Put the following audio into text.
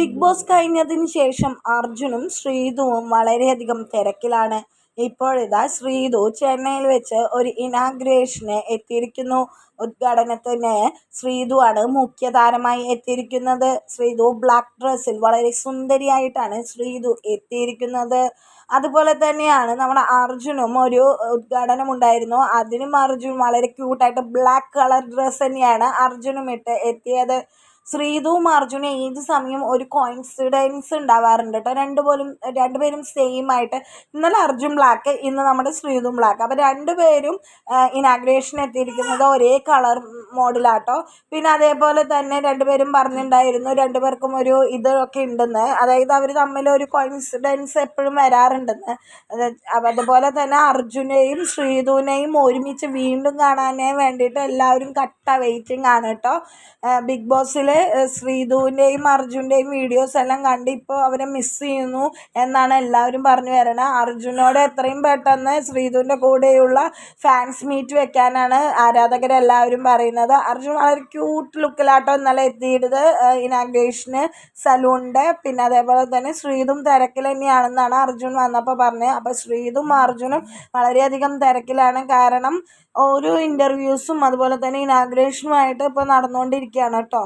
Big boss കഴിഞ്ഞതിന് ശേഷം അർജുനും ശ്രീതുവും വളരെയധികം തിരക്കിലാണ്. ഇപ്പോഴിതാ ശ്രീതു ചെന്നൈയിൽ വെച്ച് ഒരു ഇനാഗ്രേഷന് എത്തിയിരിക്കുന്നു. ഉദ്ഘാടനത്തിന് ശ്രീതുവാണ് മുഖ്യതാരമായി എത്തിയിരിക്കുന്നത്. ശ്രീതു ബ്ലാക്ക് ഡ്രസ്സിൽ വളരെ സുന്ദരിയായിട്ടാണ് ശ്രീതു എത്തിയിരിക്കുന്നത്. അതുപോലെ തന്നെയാണ് നമ്മുടെ അർജുനും ഒരു ഉദ്ഘാടനം ഉണ്ടായിരുന്നു അതിനും അർജുൻ വളരെ ക്യൂട്ടായിട്ട് ബ്ലാക്ക് കളർ ഡ്രസ്സ് തന്നെയാണ് അർജുനും ഇട്ട് എത്തിയത്. ശ്രീതുവും അർജുനും ഏത് സമയം ഒരു കോയിൻസിഡൻസ് ഉണ്ടാവാറുണ്ട് കേട്ടോ രണ്ടുപോലും രണ്ടുപേരും സെയിം ആയിട്ട് ഇന്നലെ അർജുൻ ബ്ലാക്ക് ഇന്ന് നമ്മുടെ ശ്രീതും ബ്ലാക്ക് അപ്പോൾ രണ്ടുപേരും ഇനാഗ്രേഷൻ എത്തിയിരിക്കുന്നത് ഒരേ കളർ മോഡിലാട്ടോ. പിന്നെ അതേപോലെ തന്നെ രണ്ടുപേരും പറഞ്ഞിട്ടുണ്ടായിരുന്നു രണ്ടുപേർക്കും ഒരു ഇതൊക്കെ ഉണ്ടെന്ന് അതായത് അവർ തമ്മിൽ ഒരു കോയിൻസിഡൻസ് എപ്പോഴും വരാറുണ്ടെന്ന്. അതുപോലെ തന്നെ അർജുനെയും ശ്രീതുവിനെയും ഒരുമിച്ച് വീണ്ടും കാണാനേ വേണ്ടിയിട്ട് എല്ലാവരും കട്ട വെയിറ്റിംഗ് ആണ് കേട്ടോ ബിഗ് ബോസിൽ ശ്രീധുവിന്റെയും അർജുന്റെയും വീഡിയോസ് എല്ലാം കണ്ട് ഇപ്പോൾ അവരെ മിസ് ചെയ്യുന്നു എന്നാണ് എല്ലാവരും പറഞ്ഞു വരണത് അർജുനോട് എത്രയും പെട്ടെന്ന് ശ്രീധുവിന്റെ കൂടെയുള്ള ഫാൻസ് മീറ്റ് വെക്കാനാണ് ആരാധകരെല്ലാവരും പറയുന്നത്. അർജുൻ വളരെ ക്യൂട്ട് ലുക്കിലാട്ടോ ഇന്നലെ എത്തിയിട്ടത്. ഇനാഗ്രേഷന് സലൂണിന്റെ പിന്നെ അതേപോലെ തന്നെ ശ്രീതും തിരക്കിൽ തന്നെയാണെന്നാണ് അർജുൻ വന്നപ്പോൾ പറഞ്ഞത്. അപ്പോൾ ശ്രീതും അർജുനും വളരെയധികം തിരക്കിലാണ്. കാരണം ഓരോ ഇന്റർവ്യൂസും അതുപോലെ തന്നെ ഇനാഗ്രേഷനുമായിട്ട് ഇപ്പോൾ നടന്നുകൊണ്ടിരിക്കുകയാണ് കേട്ടോ.